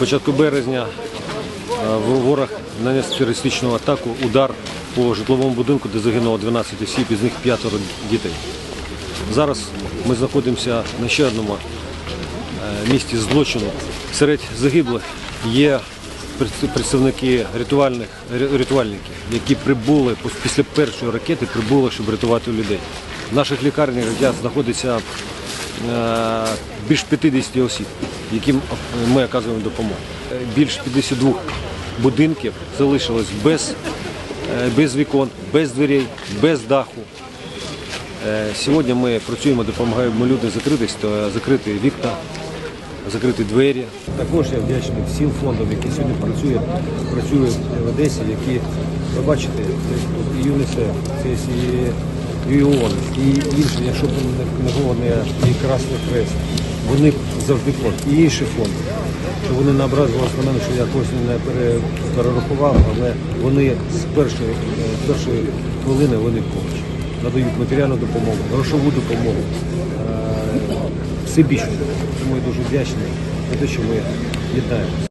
початку березня е, ворог наніс терористичну атаку, удар по житловому будинку, де загинуло 12 осіб, із них п'ятеро дітей. Зараз ми знаходимося на ще одному е, місці злочину. Серед загиблих є представники рятувальних рятувальників, які прибули після першої ракети, прибули, щоб рятувати людей. В наших лікарнях знаходиться більш 50 осіб, яким ми оказуємо допомогу. Е, Більш 52 будинків залишилось без, е, без вікон, без дверей, без даху. Е, Сьогодні ми працюємо, допомагаємо людям закритись, закрити вікна, закрити двері. Також я вдячний всім фондам, які сьогодні працюють, працюють в Одесі, які, ви бачите, тут і ЮНІСЕФ, це і, і ООН, і інші, якщо б не, і Красний Хрест, вони завжди поруч, і інші фонди. Щоб вони на мене, що я когось не перерахував, але вони з першої, е, першої хвилини вони поруч. Надають матеріальну допомогу, грошову допомогу. Е, Все більше. Тому я дуже вдячний за те, що ми єднаємося.